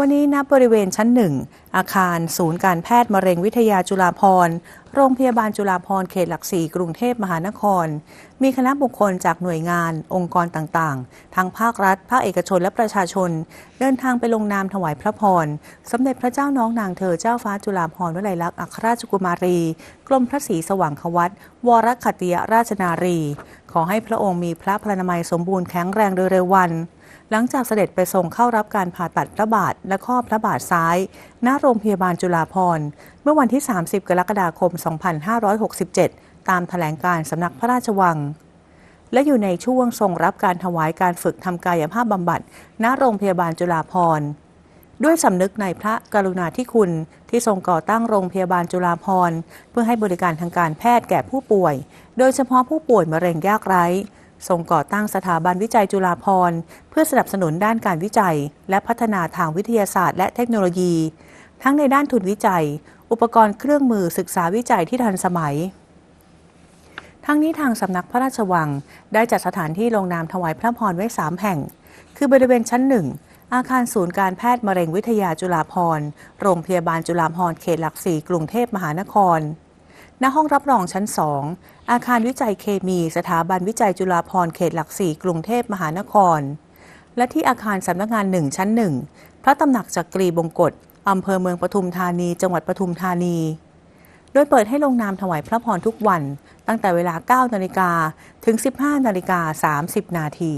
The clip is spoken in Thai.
วันนี้ณบริเวณชั้นหนึ่งอาคารศูนย์การแพทย์มะเร็งวิทยาจุฬาภรณ์โรงพยาบาลจุฬาภรณ์เขตหลักสี่กรุงเทพมหานคร มีคณะบุคคลจากหน่วยงาน องค์กรต่างๆ ทั้งภาครัฐ ภาคเอกชนและประชาชน เดินทางไปลงนามถวายพระพร สมเด็จพระเจ้าน้องนางเธอเจ้าฟ้าจุฬาภรณ์วลัยลักษณ์อัครราชกุมารี กรมพระศรีสว่างควัตวรคัตติยราชนารี อให้พระองค์มีพระพลานามัยสมบูรณ์แข็งแรงโดยเร็ววัน หลังจากเสด็จไปทรงเข้ารับการผ่าตัดพระบาทและข้อพระบาทซ้าย ณ โรงพยาบาลจุฬาภรณ์ เมื่อวันที่ 30 กรกฎาคม 2567 ตามแถลงการสำนักพระราชวัง และอยู่ในช่วงทรงรับการถวายการฝึกทำกายภาพบำบัด ณ โรงพยาบาลจุฬาภรณ์ ด้วยสำนึกในพระกรุณาธิคุณ ที่ทรงก่อตั้งโรงพยาบาลจุฬาภรณ์เพื่อให้บริการทางการแพทย์แก่ผู้ป่วย โดยเฉพาะผู้ป่วยมะเร็งยากไร้ทรงก่อตั้งสถาบันวิจัยจุฬาภรณ์เพื่อสนับสนุนด้านการวิจัย และพัฒนาทางวิทยาศาสตร์และเทคโนโลยี ทั้งในด้านทุนวิจัย อุปกรณ์เครื่องมือศึกษาวิจัยที่ทันสมัย ทั้งนี้ทางสำนักพระราชวัง ได้จัดสถานที่ลงนามถวายพระพรไว้ 3 แห่ง คือบริเวณชั้นหนึ่ง อาคารศูนย์การแพทย์มะเร็งวิทยาจุฬาภรณ์โรงพยาบาลจุฬาภรณ์เขตหลักสี่กรุงเทพมหานคร ณ ห้องรับรองชั้น2อาคารวิจัยเคมี สถาบันวิจัยจุฬาภรณ์เขตหลักสี่กรุงเทพมหานคร และที่อาคารสำนักงานหนึ่งชั้นหนึ่ง พระตำหนักจักรีบงกฎอำเภอเมืองปทุมธานี จังหวัดปทุมธานี โดยเปิดให้ลงนามถวายพระพรทุกวัน ตั้งแต่เวลา 9 นาฬิกา ถึง 15 นาฬิกา 30 นาที